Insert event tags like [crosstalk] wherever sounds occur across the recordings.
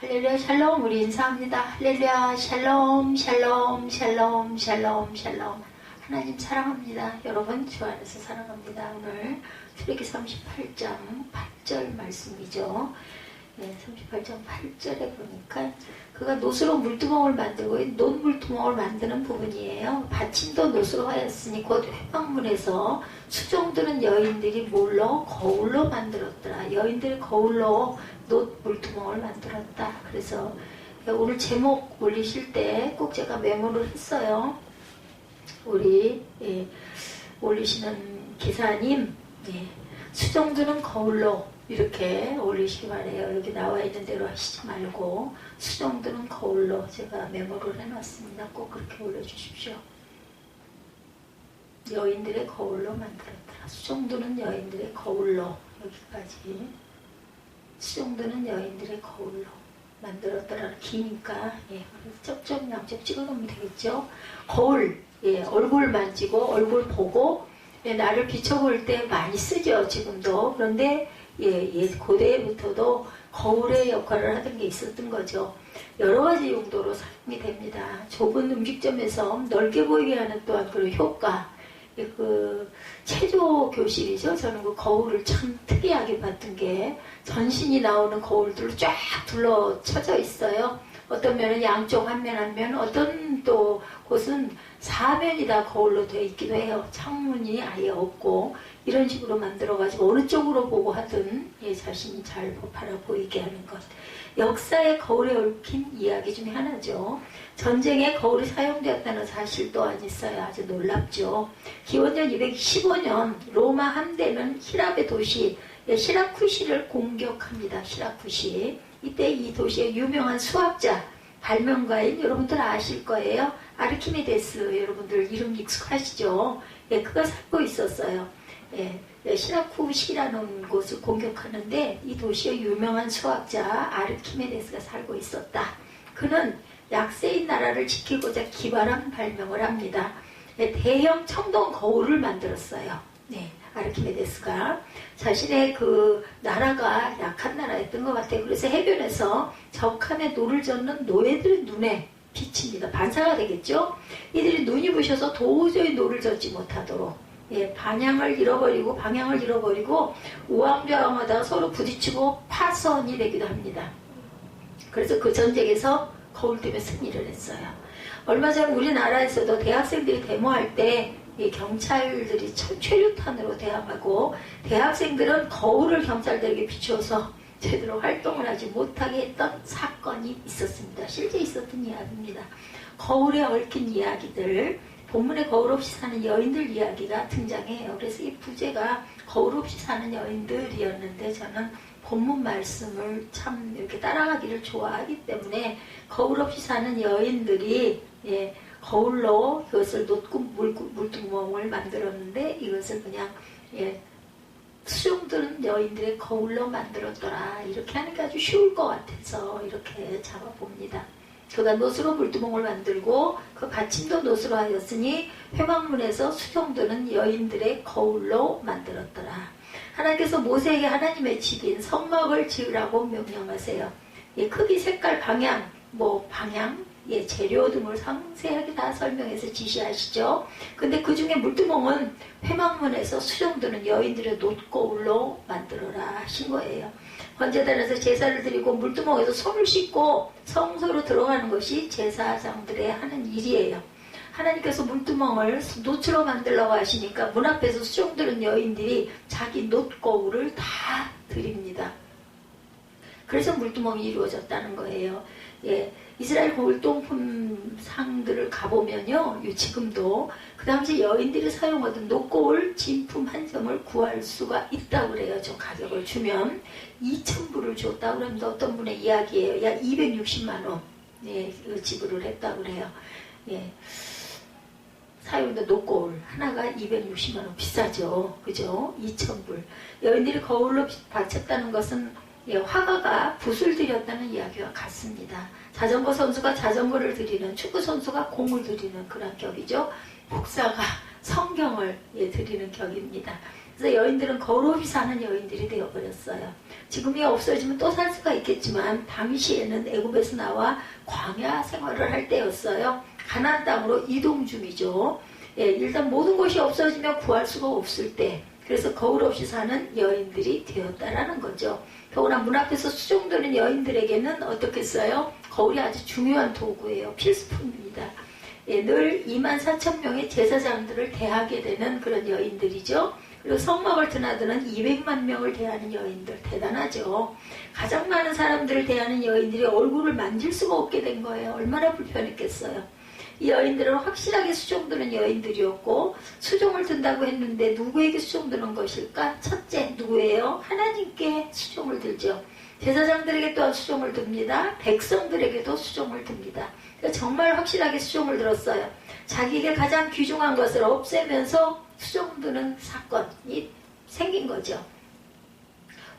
할렐루야 샬롬 우리 인사합니다. 할렐루야 샬롬 샬롬 샬롬 샬롬 샬롬 하나님 사랑합니다. 여러분 주 안에서 사랑합니다. 오늘 출애기 38장 8절 말씀이죠. 네, 38장 8절에 보니까 그가 노스로 물두멍을 만들고 논 물두멍을 만드는 부분이에요. 받침도 노스로 하였으니 곧 회방문에서 수종드는 여인들이 몰로 거울로 만들었더라. 여인들이 거울로 논 물두멍을 만들었다. 그래서 오늘 제목 올리실 때 꼭 제가 메모를 했어요. 우리 예, 올리시는 기사님 예, 수정두는 거울로 이렇게 올리시기 바래요. 여기 나와 있는 대로 하시지 말고 수정두는 거울로 제가 메모를 해놨습니다. 꼭 그렇게 올려주십시오. 여인들의 거울로 만들었다. 수정두는 여인들의 거울로 여기까지 수정두는 여인들의 거울로 만들었더라. 기니까 예, 쩝쩝 양쪽 찍어놓으면 되겠죠. 거울 예, 얼굴 만지고 얼굴 보고 예, 나를 비춰볼 때 많이 쓰죠 지금도 그런데 예, 예, 고대부터도 거울의 역할을 하던 게 있었던 거죠. 여러 가지 용도로 사용이 됩니다. 좁은 음식점에서 넓게 보이게 하는 또한 그런 효과. 예, 그 체조 교실이죠. 저는 그 거울을 참 특이하게 봤던 게 전신이 나오는 거울들로 쫙 둘러쳐져 있어요. 어떤 면은 양쪽 한 면 한 면, 어떤 또 곳은 사면이 다 거울로 되어 있기도 해요. 창문이 아예 없고 이런 식으로 만들어가지고 어느 쪽으로 보고 하든 예, 자신이 잘 바라 보이게 하는 것. 역사의 거울에 얽힌 이야기 중에 하나죠. 전쟁에 거울이 사용되었다는 사실 또한 있어요. 아주 놀랍죠. 기원전 215년 로마 함대는 히랍의 도시 예, 시라쿠시를 공격합니다. 시라쿠시. 이때 이 도시의 유명한 수학자, 발명가인 여러분들 아실 거예요. 아르키메데스 여러분들 이름 익숙하시죠? 예, 그가 살고 있었어요. 예, 예 시라쿠시라는 곳을 공격하는데 이 도시의 유명한 수학자 아르키메데스가 살고 있었다. 그는 약세인 나라를 지키고자 기발한 발명을 합니다. 예, 대형 청동 거울을 만들었어요. 네. 아르키메데스가 자신의 그 나라가 약한 나라였던 것 같아요. 그래서 해변에서 적함에 노를 젓는 노예들의 눈에 비칩니다. 반사가 되겠죠? 이들이 눈이 부셔서 도저히 노를 젓지 못하도록 예, 방향을 잃어버리고 방향을 잃어버리고 우왕좌왕하다가 서로 부딪히고 파선이 되기도 합니다. 그래서 그 전쟁에서 거울 때문에 승리를 했어요. 얼마 전 우리나라에서도 대학생들이 데모할 때 경찰들이 최루탄으로 대항하고 대학생들은 거울을 경찰들에게 비추어서 제대로 활동을 하지 못하게 했던 사건이 있었습니다. 실제 있었던 이야기입니다. 거울에 얽힌 이야기들, 본문에 거울 없이 사는 여인들 이야기가 등장해요. 그래서 이 부제가 거울 없이 사는 여인들이었는데 저는 본문 말씀을 참 이렇게 따라가기를 좋아하기 때문에 거울 없이 사는 여인들이 예, 거울로 그것을 놓고 물두멍을 만들었는데 이것을 그냥 예, 수종들은 여인들의 거울로 만들었더라 이렇게 하니까 아주 쉬울 것 같아서 이렇게 잡아봅니다. 그가 노스로 물두멍을 만들고 그 받침도 노스로 하였으니 회방문에서 수종들은 여인들의 거울로 만들었더라. 하나님께서 모세에게 하나님의 집인 성막을 지으라고 명령하세요. 예, 크기, 색깔, 방향, 뭐 방향, 예, 재료 등을 상세하게 다 설명해서 지시하시죠. 근데 그 중에 물두멍은 회막문에서 수정드는 여인들의 놋거울로 만들어라 하신 거예요. 번제단에서 제사를 드리고 물두멍에서 손을 씻고 성소로 들어가는 것이 제사장들의 하는 일이에요. 하나님께서 물두멍을 노으로 만들라고 하시니까 문 앞에서 수정드는 여인들이 자기 놋거울을 다 드립니다. 그래서 물두멍이 이루어졌다는 거예요. 예, 이스라엘 골동품 상들을 가보면요, 지금도 그 당시 여인들이 사용하던 녹고울 진품 한 점을 구할 수가 있다고 그래요. 저 가격을 주면 2천불을 줬다고 그러면 어떤 분의 이야기예요. 약 260만 원 예, 지불을 했다고 그래요. 예. 사용된 녹고울 하나가 260만 원 비싸죠. 그죠? 2천불. 여인들이 거울로 바쳤다는 것은 예, 화가가 붓을 들였다는 이야기와 같습니다. 자전거 선수가 자전거를 드리는 축구 선수가 공을 드리는 그런 격이죠. 목사가 [laughs] 성경을 예, 드리는 격입니다. 그래서 여인들은 거울 없이 사는 여인들이 되어버렸어요. 지금이 없어지면 또 살 수가 있겠지만 당시에는 애굽에서 나와 광야 생활을 할 때였어요. 가나안 땅으로 이동 중이죠. 예, 일단 모든 것이 없어지면 구할 수가 없을 때 그래서 거울 없이 사는 여인들이 되었다라는 거죠. 더구나 문 앞에서 수종드는 여인들에게는 어떻겠어요? 거울이 아주 중요한 도구예요. 필수품입니다. 예, 늘 2만 4천 명의 제사장들을 대하게 되는 그런 여인들이죠. 그리고 성막을 드나드는 200만 명을 대하는 여인들 대단하죠. 가장 많은 사람들을 대하는 여인들이 얼굴을 만질 수가 없게 된 거예요. 얼마나 불편했겠어요. 이 여인들은 확실하게 수종 드는 여인들이었고 수종을 든다고 했는데 누구에게 수종 드는 것일까? 첫째 누구예요? 하나님께 수종을 들죠. 제사장들에게 또한 수종을 듭니다. 백성들에게도 수종을 듭니다. 정말 확실하게 수종을 들었어요. 자기에게 가장 귀중한 것을 없애면서 수종 드는 사건이 생긴 거죠.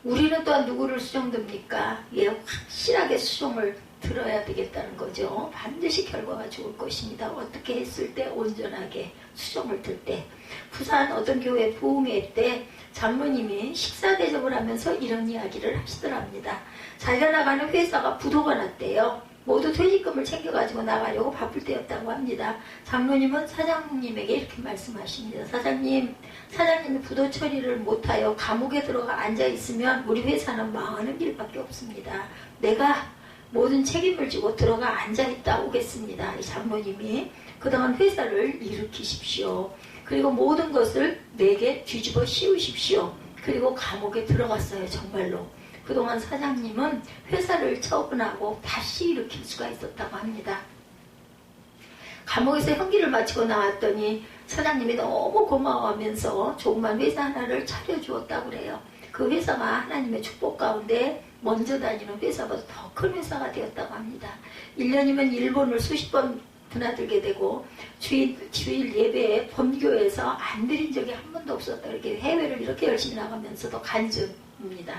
우리는 또한 누구를 수종 듭니까? 예, 확실하게 수종을 들어야 되겠다는 거죠. 반드시 결과가 좋을 것입니다. 어떻게 했을 때 온전하게 수정을 들 때. 부산 어떤 교회 부흥회 때 장로님이 식사 대접을 하면서 이런 이야기를 하시더랍니다. 자기가 나가는 회사가 부도가 났대요. 모두 퇴직금을 챙겨가지고 나가려고 바쁠 때였다고 합니다. 장로님은 사장님에게 이렇게 말씀하십니다. 사장님, 사장님이 부도 처리를 못하여 감옥에 들어가 앉아있으면 우리 회사는 망하는 길밖에 없습니다. 내가 모든 책임을 지고 들어가 앉아있다 오겠습니다. 이 장로님이 그동안 회사를 일으키십시오. 그리고 모든 것을 내게 뒤집어 씌우십시오. 그리고 감옥에 들어갔어요. 정말로. 그동안 사장님은 회사를 처분하고 다시 일으킬 수가 있었다고 합니다. 감옥에서 형기를 마치고 나왔더니 사장님이 너무 고마워하면서 조그만 회사 하나를 차려주었다고 그래요. 그 회사가 하나님의 축복 가운데 먼저 다니는 회사보다 더 큰 회사가 되었다고 합니다. 1년이면 일본을 수십 번 드나들게 되고 주일, 주일 예배에 본교에서 안 드린 적이 한 번도 없었다. 이렇게 해외를 이렇게 열심히 나가면서도 간증입니다.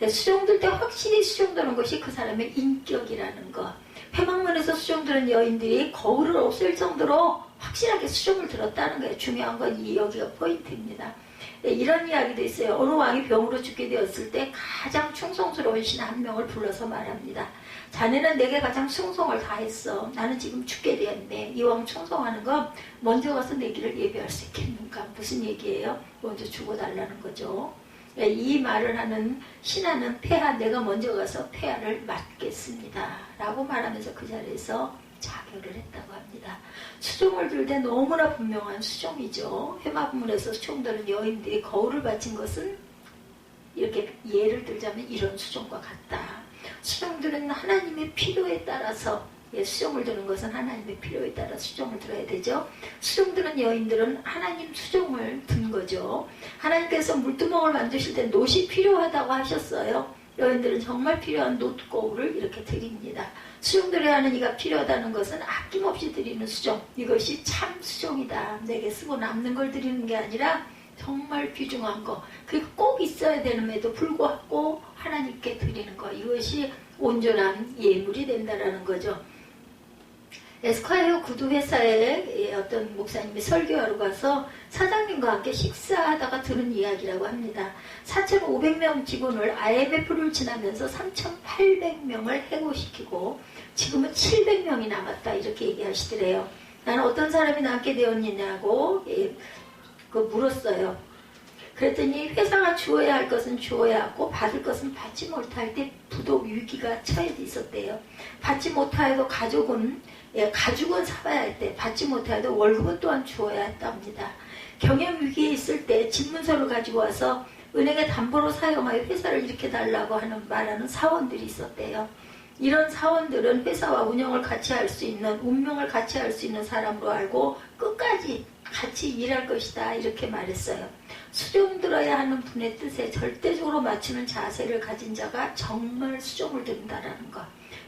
네, 수종들 때 확실히 수종되는 것이 그 사람의 인격이라는 것. 회망문에서 수종드는 여인들이 거울을 없앨 정도로 확실하게 수종을 들었다는 거예요. 중요한 건 이 여기가 포인트입니다. 네, 이런 이야기도 있어요. 어느 왕이 병으로 죽게 되었을 때 가장 충성스러운 신 한 명을 불러서 말합니다. 자네는 내게 가장 충성을 다했어. 나는 지금 죽게 되었네. 이왕 충성하는 건 먼저 가서 내 길을 예배할 수 있겠는가? 무슨 얘기예요? 먼저 죽어달라는 거죠. 네, 이 말을 하는 신하는 폐하 내가 먼저 가서 폐하를 맡겠습니다. 라고 말하면서 그 자리에서 자결을 했다고 합니다. 수종을 들때 너무나 분명한 수종이죠. 회마문에서 수종들은 여인들이 거울을 바친 것은 이렇게 예를 들자면 이런 수종과 같다. 수종들은 하나님의 필요에 따라서 예, 수종을 드는 것은 하나님의 필요에 따라 수종을 들어야 되죠. 수종 드는 여인들은 하나님 수종을 든 거죠. 하나님께서 물두멍을 만드실 때 노시 필요하다고 하셨어요. 여인들은 정말 필요한 노트거울을 이렇게 드립니다. 수종들어야 하는 이가 필요하다는 것은 아낌없이 드리는 수종. 이것이 참 수종이다. 내게 쓰고 남는 걸 드리는 게 아니라 정말 귀중한 거. 그게 꼭 있어야 되는에도 불구하고 하나님께 드리는 거. 이것이 온전한 예물이 된다라는 거죠. 에스콰이어 구두 회사에 어떤 목사님이 설교하러 가서 사장님과 함께 식사하다가 들은 이야기라고 합니다. 4,500명 직원을 IMF를 지나면서 3,800명을 해고시키고 지금은 700명이 남았다 이렇게 얘기하시더래요. 나는 어떤 사람이 남게 되었느냐고 예, 그 물었어요. 그랬더니 회사가 주어야 할 것은 주어야 하고 받을 것은 받지 못할 때 부도 위기가 처해 있었대요. 받지 못하여도 가족은 예, 가죽은 사봐야 할 때 받지 못하여도 월급은 또한 주어야 했답니다. 경영 위기에 있을 때 집문서를 가지고 와서 은행에 담보로 사용하여 회사를 일으켜 달라고 하는 말하는 사원들이 있었대요. 이런 사원들은 회사와 운영을 같이 할 수 있는 운명을 같이 할 수 있는 사람으로 알고 끝까지 같이 일할 것이다 이렇게 말했어요. 수종 들어야 하는 분의 뜻에 절대적으로 맞추는 자세를 가진 자가 정말 수종을 든다라는 것.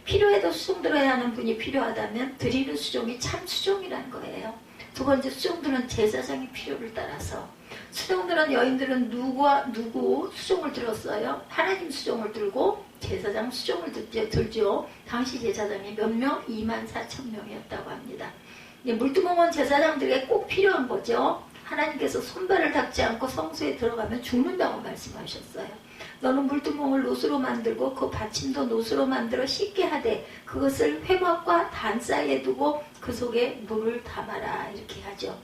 필요해도 수종 들어야 하는 분이 필요하다면 드리는 수종이 참 수종이라는 거예요. 두 번째 수종들은 제사장의 필요를 따라서 수종 들은 여인들은 누구와 누구 수종을 들었어요? 하나님 수종을 들고 제사장 수종을 들죠. 당시 제사장이 몇 명? 2만 4천 명이었다고 합니다. 물두멍은 제사장들에게 꼭 필요한 거죠. 하나님께서 손발을 닦지 않고 성소에 들어가면 죽는다고 말씀하셨어요. 너는 물두멍을 노수로 만들고 그 받침도 노수로 만들어 씻게 하되 그것을 회막과 단 사이에 두고 그 속에 물을 담아라 이렇게 하죠.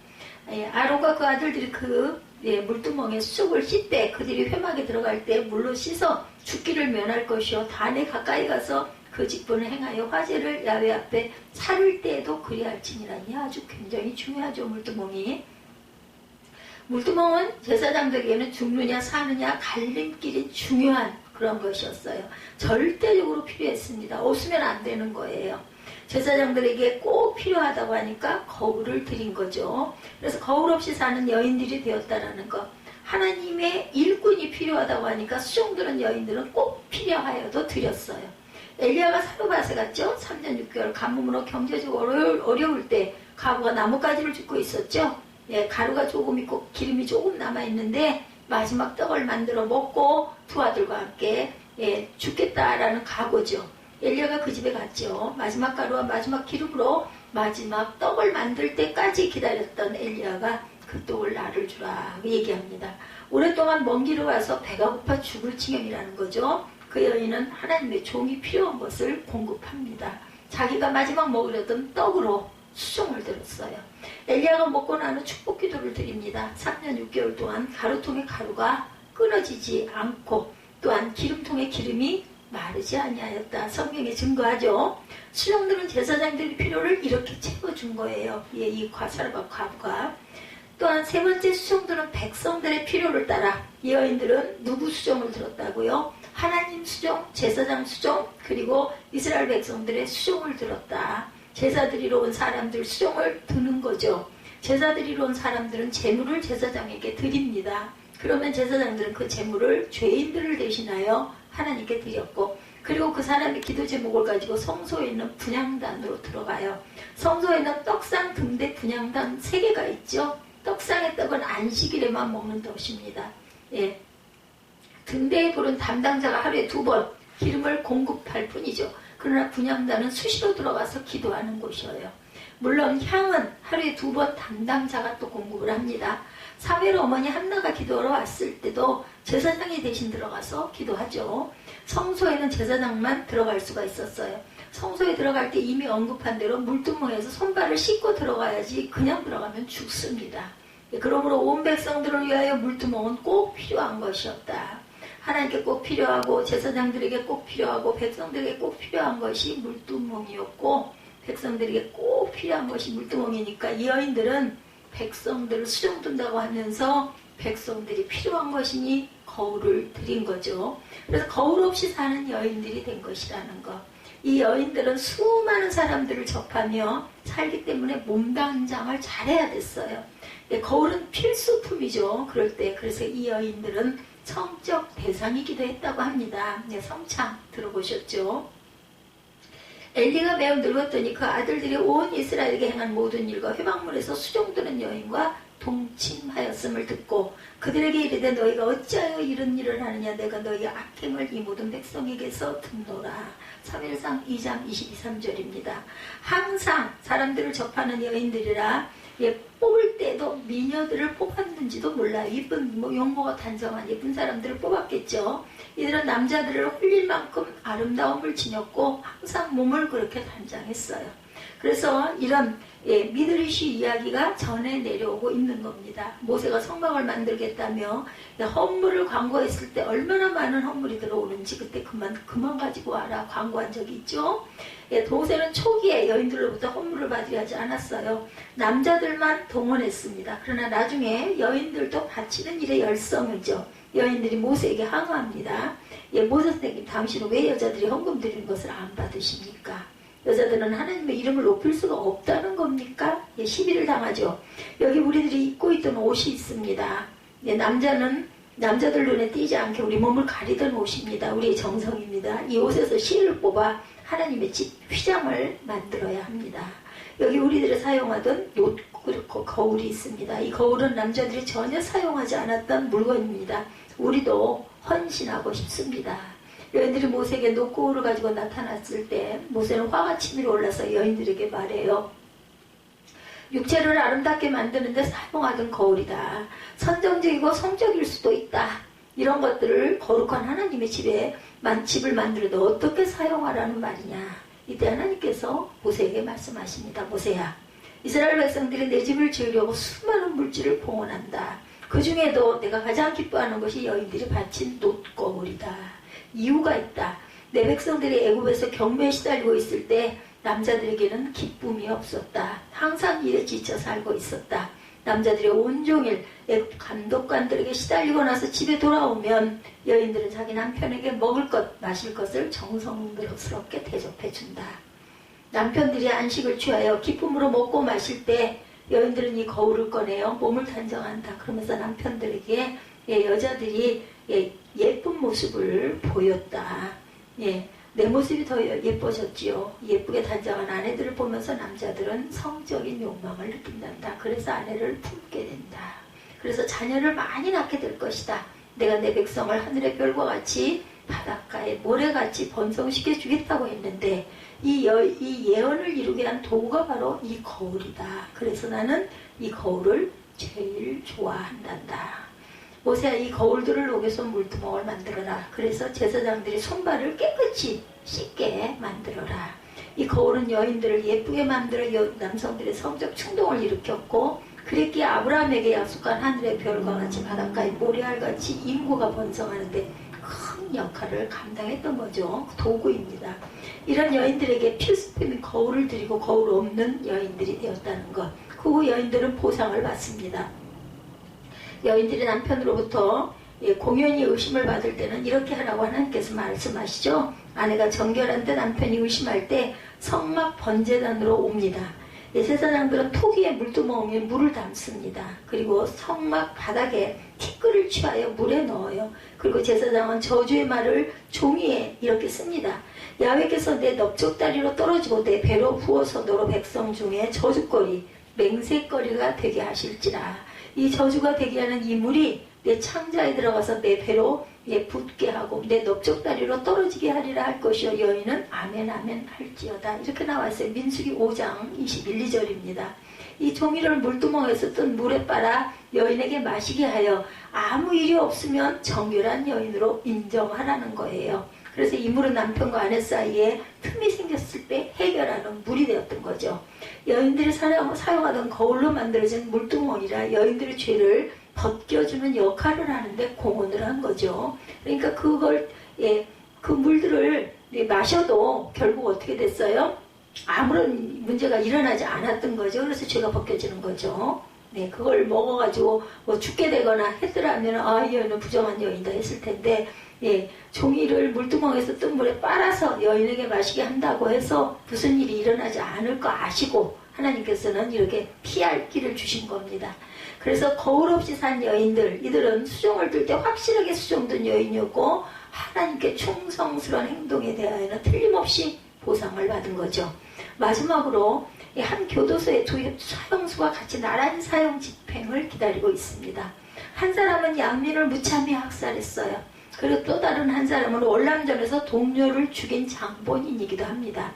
예, 아론과 그 아들들이 그 예, 물두멍에 수족을 씻되 그들이 회막에 들어갈 때 물로 씻어 죽기를 면할 것이요 단에 가까이 가서 그 직분을 행하여 화제를 야외 앞에 차를 때에도 그리할지니라니 아주 굉장히 중요하죠 물두멍이 물두멍은 제사장들에게는 죽느냐 사느냐 갈림길인 중요한 그런 것이었어요 절대적으로 필요했습니다 없으면 안 되는 거예요 제사장들에게 꼭 필요하다고 하니까 거울을 드린 거죠 그래서 거울 없이 사는 여인들이 되었다라는 것 하나님의 일꾼이 필요하다고 하니까 수종들은 여인들은 꼭 필요하여도 드렸어요. 엘리야가 사르바세 갔죠. 3년 6개월 가뭄으로 경제적으로 어려울, 때 가구가 나뭇가지를 줍고 있었죠. 예, 가루가 조금 있고 기름이 조금 남아 있는데 마지막 떡을 만들어 먹고 두 아들과 함께 예, 죽겠다라는 각오죠. 엘리야가 그 집에 갔죠. 마지막 가루와 마지막 기름으로 마지막 떡을 만들 때까지 기다렸던 엘리야가 그 떡을 나를 주라 얘기합니다. 오랫동안 먼 길을 와서 배가 고파 죽을 지경이라는 거죠. 그 여인은 하나님의 종이 필요한 것을 공급합니다. 자기가 마지막 먹으려던 떡으로 수종을 들었어요. 엘리야가 먹고 나는 축복 기도를 드립니다. 3년 6개월 동안 가루통의 가루가 끊어지지 않고 또한 기름통의 기름이 마르지 아니하였다. 성경에 증거하죠. 수령들은 제사장들의 필요를 이렇게 채워준 거예요. 예, 이 과사르바 과부가. 또한 세 번째 수종들은 백성들의 필요를 따라 이 여인들은 누구 수종을 들었다고요? 하나님 수종, 제사장 수종, 그리고 이스라엘 백성들의 수종을 들었다. 제사드리러 온 사람들 수종을 드는 거죠. 제사드리러 온 사람들은 재물을 제사장에게 드립니다. 그러면 제사장들은 그 재물을 죄인들을 대신하여 하나님께 드렸고 그리고 그 사람의 기도 제목을 가지고 성소에 있는 분양단으로 들어가요. 성소에 있는 떡상 등대 분양단 세 개가 있죠. 떡상의 떡은 안식일에만 먹는 떡입니다. 예. 등대에 부른 담당자가 하루에 두 번 기름을 공급할 뿐이죠. 그러나 분양단은 수시로 들어가서 기도하는 곳이에요. 물론 향은 하루에 두 번 담당자가 또 공급을 합니다. 사회로 어머니 한나가 기도하러 왔을 때도 제사장이 대신 들어가서 기도하죠. 성소에는 제사장만 들어갈 수가 있었어요. 성소에 들어갈 때 이미 언급한 대로 물두멍에서 손발을 씻고 들어가야지 그냥 들어가면 죽습니다. 그러므로 온 백성들을 위하여 물두멍은 꼭 필요한 것이었다. 하나님께 꼭 필요하고 제사장들에게 꼭 필요하고 백성들에게 꼭 필요한 것이 물두멍이었고 백성들에게 꼭 필요한 것이 물두멍이니까 이 여인들은 백성들을 수정둔다고 하면서 백성들이 필요한 것이니 거울을 드린 거죠. 그래서 거울 없이 사는 여인들이 된 것이라는 것. 이 여인들은 수많은 사람들을 접하며 살기 때문에 몸단장을 잘해야 됐어요. 예, 거울은 필수품이죠. 그럴 때. 그래서 이 여인들은 성적 대상이기도 했다고 합니다. 네, 성창 들어보셨죠? 엘리가 매우 늙었더니 그 아들들이 온 이스라엘에게 행한 모든 일과 회방물에서 수종드는 여인과 동침하였음을 듣고 그들에게 이르되 너희가 어찌하여 이런 일을 하느냐 내가 너희 악행을 이 모든 백성에게서 듣노라 3일상 2장 22, 3절입니다. 항상 사람들을 접하는 여인들이라 예, 뽑을 때도 미녀들을 뽑았는지도 몰라요. 이쁜 뭐 용모가 단정한 예쁜 사람들을 뽑았겠죠. 이들은 남자들을 홀릴 만큼 아름다움을 지녔고 항상 몸을 그렇게 단장했어요. 그래서 이런 예, 미드리시 이야기가 전해 내려오고 있는 겁니다. 모세가 성막을 만들겠다며 헌물을 광고했을 때 얼마나 많은 헌물이 들어오는지 그때 그만 그만 가지고 와라 광고한 적이 있죠. 예, 도세는 초기에 여인들로부터 헌물을 받으려 하지 않았어요. 남자들만 동원했습니다. 그러나 나중에 여인들도 바치는 일에 열성이죠. 여인들이 모세에게 항의합니다. 예, 모세 선생님 당신은 왜 여자들이 헌금 드리는 것을 안 받으십니까? 여자들은 하나님의 이름을 높일 수가 없다는 겁니까? 예, 시비를 당하죠. 여기 우리들이 입고 있던 옷이 있습니다. 예, 남자는 남자들 눈에 띄지 않게 우리 몸을 가리던 옷입니다. 우리의 정성입니다. 이 옷에서 실을 뽑아 하나님의 집 휘장을 만들어야 합니다. 여기 우리들이 사용하던 옷 그리고 거울이 있습니다. 이 거울은 남자들이 전혀 사용하지 않았던 물건입니다. 우리도 헌신하고 싶습니다. 여인들이 모세에게 노고울을 가지고 나타났을 때 모세는 화가 치밀어 올라서 여인들에게 말해요. 육체를 아름답게 만드는데 사용하던 거울이다. 선정적이고 성적일 수도 있다. 이런 것들을 거룩한 하나님의 집에 만 집을 만들어도 어떻게 사용하라는 말이냐. 이때 하나님께서 모세에게 말씀하십니다. 모세야, 이스라엘 백성들이 내 집을 지으려고 수많은 물질을 봉헌한다. 그 중에도 내가 가장 기뻐하는 것이 여인들이 바친 놋거울이다. 이유가 있다. 내 백성들이 애굽에서 경매에 시달리고 있을 때 남자들에게는 기쁨이 없었다. 항상 일에 지쳐 살고 있었다. 남자들이 온종일 애굽 감독관들에게 시달리고 나서 집에 돌아오면 여인들은 자기 남편에게 먹을 것, 마실 것을 정성스럽게 대접해 준다. 남편들이 안식을 취하여 기쁨으로 먹고 마실 때 여인들은 이 거울을 꺼내어 몸을 단정한다. 그러면서 남편들에게 예, 여자들이 예, 예쁜 모습을 보였다. 예, 내 모습이 더 예뻐졌지요. 예쁘게 단정한 아내들을 보면서 남자들은 성적인 욕망을 느낀단다. 그래서 아내를 품게 된다. 그래서 자녀를 많이 낳게 될 것이다. 내가 내 백성을 하늘의 별과 같이 바닷가에 모래같이 번성시켜 주겠다고 했는데 이, 여, 이 예언을 이루게 한 도구가 바로 이 거울이다. 그래서 나는 이 거울을 제일 좋아한단다. 모세야 이 거울들을 녹여서 물두멍을 만들어라. 그래서 제사장들이 손발을 깨끗이 씻게 만들어라. 이 거울은 여인들을 예쁘게 만들어 남성들의 성적 충동을 일으켰고 그랬기에 아브라함에게 약속한 하늘의 별과 같이 바닷가에 모래알같이 인구가 번성하는데 큰 역할을 감당했던 거죠. 도구입니다. 이런 여인들에게 필수품인 거울을 드리고 거울 없는 여인들이 되었다는 것. 그 후 여인들은 보상을 받습니다. 여인들이 남편으로부터 예, 공연히 의심을 받을 때는 이렇게 하라고 하나님께서 말씀하시죠. 아내가 정결한데 남편이 의심할 때 성막 번제단으로 옵니다. 예, 제사장들은 토기에 물두멍에 물을 담습니다. 그리고 성막 바닥에 티끌을 취하여 물에 넣어요. 그리고 제사장은 저주의 말을 종이에 이렇게 씁니다. 야외께서 내 넓적다리로 떨어지고 내 배로 부어서 너로 백성 중에 저주거리, 맹세거리가 되게 하실지라. 이 저주가 되게 하는 이 물이 내 창자에 들어가서 내 배로 예, 붙게 하고 내 넓적다리로 떨어지게 하리라 할 것이요 여인은 아멘 아멘 할지어다. 이렇게 나왔어요. 민수기 5장 21, 2절입니다. 이 종이를 물두멍에서 뜬 물에 빨아 여인에게 마시게 하여 아무 일이 없으면 정결한 여인으로 인정하라는 거예요 그래서 이 물은 남편과 아내 사이에 틈이 생겼을 때 해결하는 물이 되었던 거죠. 여인들이 사용, 사용하던 거울로 만들어진 물두멍이라 여인들의 죄를 벗겨주는 역할을 하는데 공헌을 한 거죠. 그러니까 그걸 예, 그 물들을 마셔도 결국 어떻게 됐어요? 아무런 문제가 일어나지 않았던 거죠. 그래서 죄가 벗겨지는 거죠. 네, 그걸 먹어가지고 뭐 죽게 되거나 했더라면 아, 이 여인은 부정한 여인이다 했을 텐데 예, 종이를 물두멍에서 뜬 물에 빨아서 여인에게 마시게 한다고 해서 무슨 일이 일어나지 않을 거 아시고 하나님께서는 이렇게 피할 길을 주신 겁니다. 그래서 거울 없이 산 여인들, 이들은 수종을 뜰때 확실하게 수종된 여인이었고 하나님께 충성스러운 행동에 대하여는 틀림없이 보상을 받은 거죠. 마지막으로 한 교도소의 두 사형수가 같이 나란히 사형 집행을 기다리고 있습니다. 한 사람은 양민을 무참히 학살했어요. 그리고 또 다른 한 사람은 월남전에서 동료를 죽인 장본인이기도 합니다.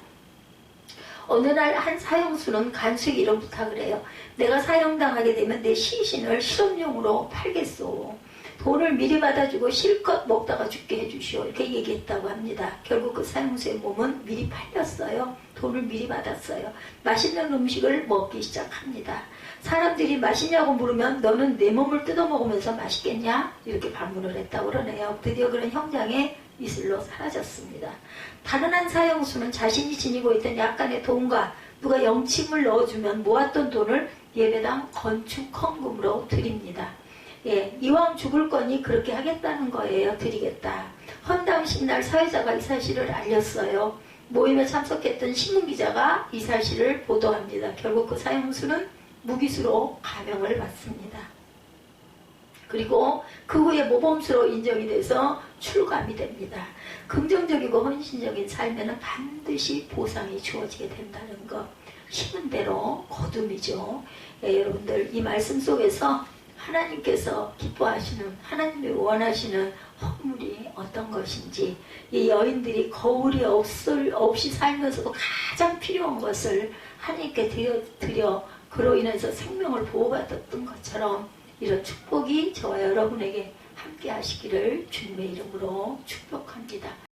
어느 날 한 사형수는 간수에게 이런 부탁을 해요. 내가 사형당하게 되면 내 시신을 실험용으로 팔겠소. 돈을 미리 받아주고 실컷 먹다가 죽게 해주시오. 이렇게 얘기했다고 합니다. 결국 그 사형수의 몸은 미리 팔렸어요. 돈을 미리 받았어요. 맛있는 음식을 먹기 시작합니다. 사람들이 맛있냐고 물으면 너는 내 몸을 뜯어먹으면서 맛있겠냐? 이렇게 반문을 했다고 그러네요. 드디어 그런 형장에 이슬로 사라졌습니다. 다른 한 사형수는 자신이 지니고 있던 약간의 돈과 누가 영침을 넣어주면 모았던 돈을 예배당 건축 헌금으로 드립니다. 예, 이왕 죽을 거니 그렇게 하겠다는 거예요. 드리겠다. 헌당식 날 사회자가 이 사실을 알렸어요. 모임에 참석했던 신문기자가 이 사실을 보도합니다. 결국 그 사형수는 무기수로 감형을 받습니다. 그리고 그 후에 모범수로 인정이 돼서 출감이 됩니다. 긍정적이고 헌신적인 삶에는 반드시 보상이 주어지게 된다는 것. 힘은 대로 거둠이죠. 예, 여러분들 이 말씀 속에서 하나님께서 기뻐하시는 하나님이 원하시는 허물이 어떤 것인지 이 여인들이 거울이 없을, 없이 살면서도 가장 필요한 것을 하나님께 드려, 드려 그로 인해서 생명을 보호받았던 것처럼 이런 축복이 저와 여러분에게 함께 하시기를 주님의 이름으로 축복합니다.